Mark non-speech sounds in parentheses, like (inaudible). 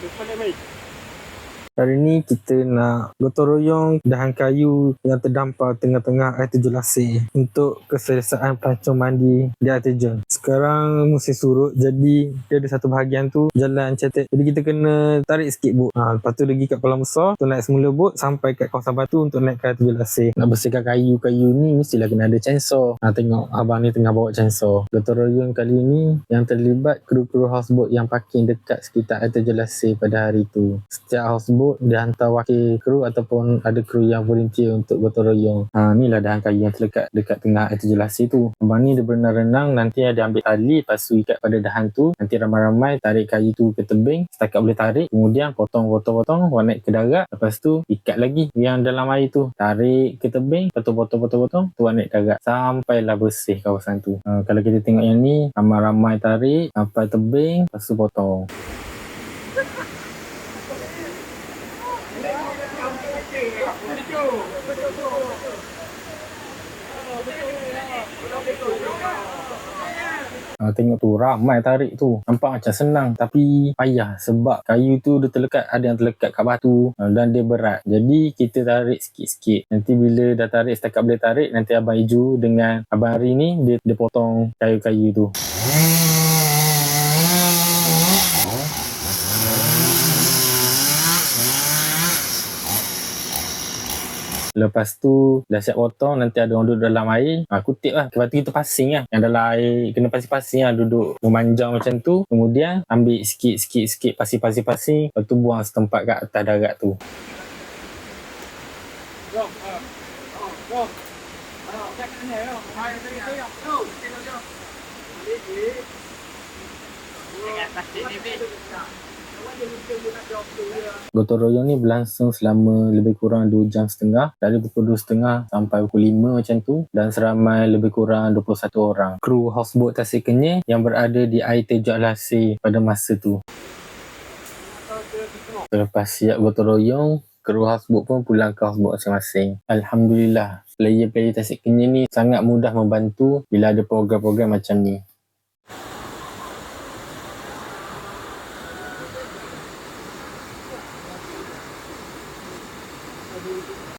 你看见没 Hari ni kita nak gotong royong dahan kayu yang terdampar tengah-tengah air terjun lasih untuk keselesaan pelancong mandi di air terjun. Sekarang musim surut jadi dia ada satu bahagian tu jalan cetek. Jadi kita kena tarik sikit bot. Ha, lepas tu pergi kat kolam besar tu naik semula bot sampai kat kawasan batu untuk naik ke air terjun lasih. Nak bersihkan kayu-kayu ni mestilah kena ada chainsaw. Ha, tengok abang ni tengah bawa chainsaw. Gotong royong kali ni yang terlibat kru-kru houseboat yang parking dekat sekitar air terjun lasih pada hari tu. Setiap houseboat dia hantar wakil kru ataupun ada kru yang volunteer untuk gotong royong. Ha, ni lah dahan kayu yang terlekat dekat tengah terjun lasih tu. Abang ni dia berenang-renang nanti ada ambil tali lepas tu ikat pada dahan tu. Nanti ramai-ramai tarik kayu tu ke tebing setakat boleh tarik. Kemudian potong-potong-potong naik ke darat. Lepas tu ikat lagi yang dalam air tu. Tarik ke tebing. Lepas tu naik darat. Sampailah bersih kawasan tu. Ha, kalau kita tengok yang ni ramai-ramai tarik sampai tebing. Lepas tu potong. (laughs) Ha, tengok tu ramai tarik tu. Nampak macam senang tapi payah sebab kayu tu dia terlekat ada yang terlekat kat batu ha, dan dia berat. Jadi kita tarik sikit-sikit. Nanti bila dah tarik setakat boleh tarik nanti abang Iju dengan abang Ari ni dia, dia potong kayu-kayu tu Lepas tu dah siap potong nanti ada orang duduk dalam air. Ha, kutip lah. Lepas tu kita pasing lah. Yang dalam air kena pasing-pasing lah duduk memanjang macam tu. Kemudian ambil sikit-sikit-sikit pasing-pasing-pasing. Lepas tu buang setempat kat atas darat tu. Gotong royong ni berlangsung selama lebih kurang 2 jam setengah dari pukul 2.30 sampai pukul 5 macam tu dan seramai lebih kurang 21 orang kru houseboat Tasik Kenyir yang berada di air terjun Lasih pada masa tu. Lepas siap gotong royong, kru houseboat pun pulang ke houseboat masing-masing. Alhamdulillah, player-player Tasik Kenyir ni sangat mudah membantu bila ada program-program macam ni. あ!